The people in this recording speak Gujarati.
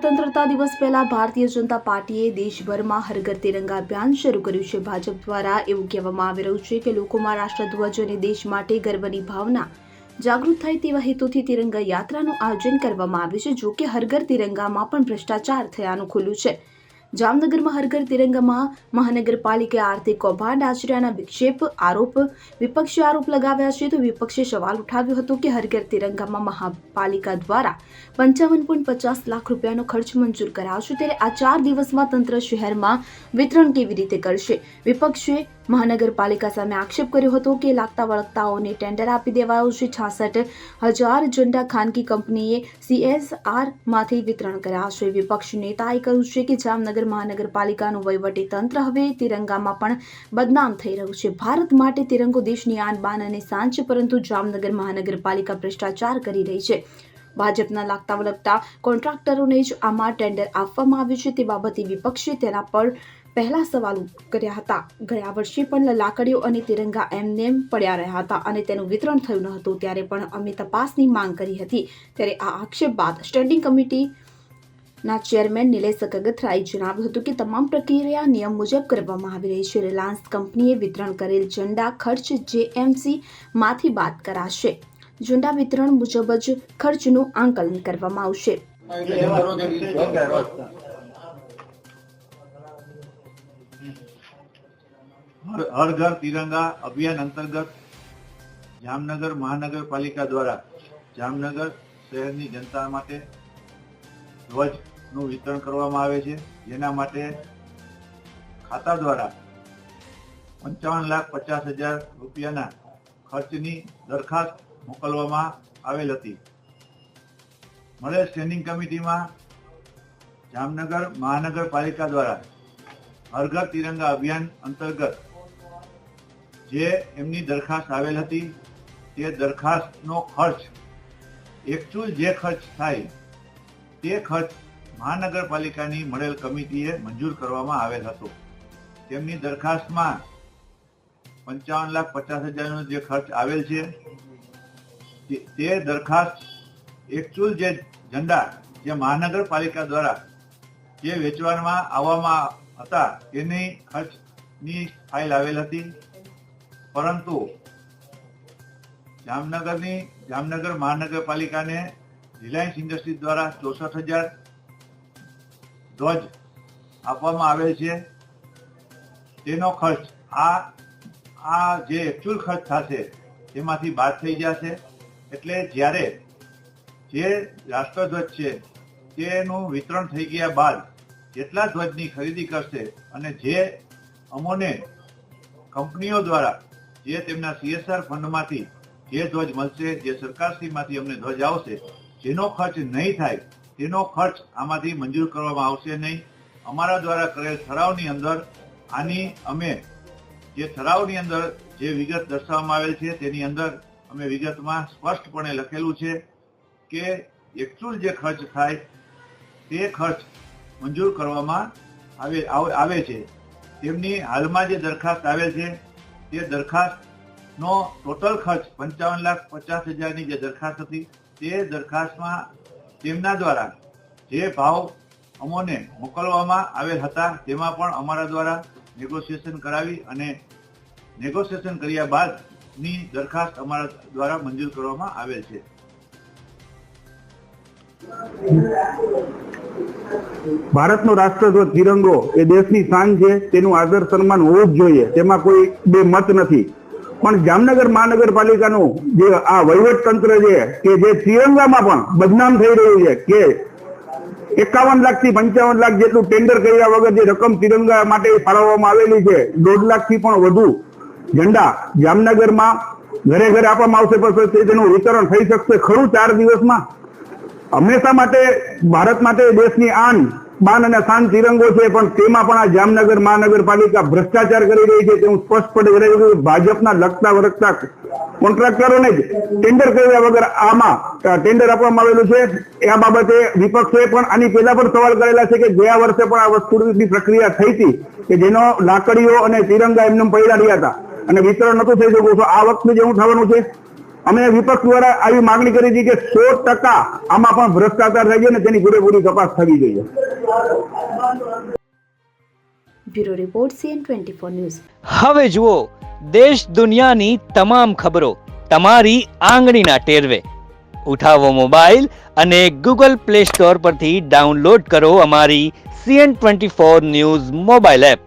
સ્વતંત્રતા દિવસ પહેલા ભારતીય જનતા પાર્ટીએ દેશભરમાં હરઘર તિરંગા અભિયાન શરૂ કર્યું છે. ભાજપ દ્વારા એવું કહેવામાં આવી રહ્યું છે કે લોકોમાં રાષ્ટ્રધ્વજ અને દેશ માટે ગર્વની ભાવના જાગૃત થાય તેવા હેતુથી તિરંગા યાત્રાનું આયોજન કરવામાં આવ્યું છે. જો કે હરઘર તિરંગામાં પણ ભ્રષ્ટાચાર થયાનું ખુલ્યું છે. જામનગરમાં હરઘર તિરંગામાં મહાનગરપાલિકા આર્થિક કૌભાંડ આચર્યાના વિક્ષેપ આરોપ, વિપક્ષે આરોપ લગાવ્યા છે તો વિપક્ષે સવાલ ઉઠાવ્યો હતો કે હરઘર તિરંગામાં મહાપાલિકા દ્વારા પંચાવન પોઈન્ટ પચાસ લાખ રૂપિયાનો ખર્ચ મંજૂર કરાવશે ત્યારે આ ચાર દિવસમાં તંત્ર શહેરમાં વિતરણ કેવી રીતે કરશે? વિપક્ષે મહાનગરપાલિકા સામે આક્ષેપ કર્યો હતો કે લાગતા વળગતાઓને ટેન્ડર આપી દેવાયો છે. છાસઠ હજાર ઝંડા ખાનગી કંપનીએ સીએસઆરમાંથી વિતરણ કર્યા છે. વિપક્ષ નેતાએ કહ્યું છે કે જામનગર મહાનગરપાલિકાનું વહીવટી તંત્ર હવે તિરંગામાં પણ બદનામ થઈ રહ્યું છે. ભારત માટે તિરંગો દેશની આન બાન અને છે પરંતુ જામનગર મહાનગરપાલિકા ભ્રષ્ટાચાર કરી રહી છે. ભાજપના લાગતા વળગતા કોન્ટ્રાક્ટરોને જ આમાં ટેન્ડર આપવામાં આવ્યું છે. તે બાબતે વિપક્ષે તેના પર પહેલા સવાલ કર્યા હતા. ગયા વર્ષે પણ લાકડીઓ અને તિરંગા એમનેમ પડ્યા રહ્યા હતા અને તેનું વિતરણ થયું ન હતું ત્યારે પણ અમે તપાસની માંગ કરી હતી. ત્યારે આ આક્ષેપ બાદ સ્ટેન્ડિંગ કમિટી ના ચેરમેન નિલેશ કગથરાએ જણાવ્યું હતું કે તમામ પ્રક્રિયા નિયમ મુજબ કરવામાં આવી રહી છે. રિલાયન્સ કંપનીએ વિતરણ કરેલ ઝંડા ખર્ચ જેએમસી માંથી બાદ કરાશે. ઝંડા વિતરણ મુજબ જ ખર્ચનું આંકલન કરવામાં આવશે. હર ઘર તિરંગા અભિયાન અંતર્ગત જામનગર મહાનગરપાલિકા દ્વારા જામનગર શહેરની જનતા માટે ધ્વજનું વિતરણ કરવામાં આવે છે. જેના માટે ખાતા દ્વારા પંચાવન લાખ પચાસ હજાર રૂપિયાના ખર્ચની દરખાસ્ત મોકલવામાં આવેલ હતી. મળેલ સ્ટેન્ડિંગ કમિટીમાં જામનગર મહાનગરપાલિકા દ્વારા હર ઘર તિરંગા અભિયાન અંતર્ગત જે એમની દરખાસ્ત આવેલ હતી, તે દરખાસ્તનો ખર્ચ એકચુઅલ જે ખર્ચ થાય, તે ખર્ચ મહાનગરપાલિકાની મળેલ કમિટીએ મંજૂર કરવામાં આવેલ હતો. તેમની દરખાસ્તમાં પંચાવન લાખ પચાસ હજારનો જે ખર્ચ આવેલ છે, તે- દરખાસ્ત એકચુઅલ જે ઝંડા જે મહાનગરપાલિકા દ્વારા જે વેચવામાં આવવામાં હતા, તેની ખર્ચની ફાઇલ આવેલ હતી. પરંતુ જામનગરની, જામનગર મહાનગરપાલિકાને રિલાયન્સ ઇન્ડસ્ટ્રી દ્વારા ચોસઠ હજાર ધ્વજ આપવામાં આવે છે. તેનો ખર્ચ, આ આ જે એકચ્યુઅલ ખર્ચ થશે, તેમાંથી બાદ થઈ જશે. એટલે જ્યારે જે રાષ્ટ્રધ્વજ છે, તેનું વિતરણ થઈ ગયા બાદ જેટલા ધ્વજની ખરીદી કરશે અને જે અમોને કંપનીઓ દ્વારા જે તેમના સીએસઆર ફંડમાંથી જે ધ્વજ મળશે, જે સરકારશ્રીમાંથી અમને ધ્વજ આવશે, જેનો ખર્ચ નહીં થાય, તેનો ખર્ચ આમાંથી મંજૂર કરવામાં આવશે નહીં. અમારા દ્વારા કરેલ ઠરાવની અંદર આની અમે જે ઠરાવની અંદર જે વિગત દર્શાવવામાં આવેલ છે, તેની અંદર અમે વિગતમાં સ્પષ્ટપણે લખેલું છે કે એકચુલ જે ખર્ચ થાય, તે ખર્ચ મંજૂર કરવામાં આવે આવે છે. તેમની હાલમાં જે દરખાસ્ત આવેલ છે તે દરખાસ્તનો ટોટલ ખર્ચ પંચાવન લાખ પચાસ હજારની જે દરખાસ્ત હતી, તે દરખાસ્તમાં તેમના દ્વારા જે ભાવ અમોને મોકલવામાં આવેલ હતા, તેમાં પણ અમારા દ્વારા નેગોશિએશન કરાવી અને નેગોશિએશન કર્યા બાદની દરખાસ્ત અમારા દ્વારા મંજૂર કરવામાં આવેલ છે. ભારતનો રાષ્ટ્રધ્વજ તિરંગો એ દેશની શાન છે, તેનું આદર સન્માન હોવું જ જોઈએ. તેમાં કોઈ બે મત નથી. પણ જામનગર મહાનગરપાલિકાનું જે આ વહીવટ છે, કે જે તિરંગામાં પણ બદનામ થઈ રહ્યું છે, કે એકાવન લાખથી પંચાવન લાખ જેટલું ટેન્ડર કર્યા વગર જે રકમ તિરંગા માટે ફાળવવામાં આવેલી છે, દોઢ લાખથી પણ વધુ ઝંડા જામનગરમાં ઘરે ઘરે આપવામાં આવશે, પણ તેનું વિતરણ થઈ શકશે ખરું ચાર દિવસમાં? હંમેશા માટે ભારત માટે દેશની આન, બાન અને શાન તિરંગો છે, પણ તેમાં પણ આ જામનગર મહાનગરપાલિકા ભ્રષ્ટાચાર કરી રહી છે તેવું સ્પષ્ટપણે જણાવ્યું છે. ભાજપના લગતા વરગતા કોન્ટ્રાક્ટરોને જ ટેન્ડર કર્યા વગર આમાં ટેન્ડર આપવામાં આવેલું છે. આ બાબતે વિપક્ષે પણ આની પહેલા પણ સવાલ કરેલા છે કે ગયા વર્ષે પણ આ વસ્તુની પ્રક્રિયા થઈ હતી કે જેનો લાકડીઓ અને તિરંગા એમને પહેરાડ્યા રહ્યા હતા. અને વિતરણ નતું થઈ શકું તો આ વખતે જેવું થવાનું છે. અમે વિપક્ષ દ્વારા આવી માંગણી કરી હતી કે સો ટકા આમાં પણ ભ્રષ્ટાચાર થઈ ગયો ને તેની પૂરેપૂરી તપાસ થવી જોઈએ. Bureau report CN twenty four news. હવે જુઓ દેશ દુનિયાની તમામ ખબરો તમારી આંગળીના ટેરવે. ઉઠાવો મોબાઈલ અને ગૂગલ પ્લે સ્ટોર પરથી ડાઉનલોડ કરો અમારી CN twenty four news mobile app.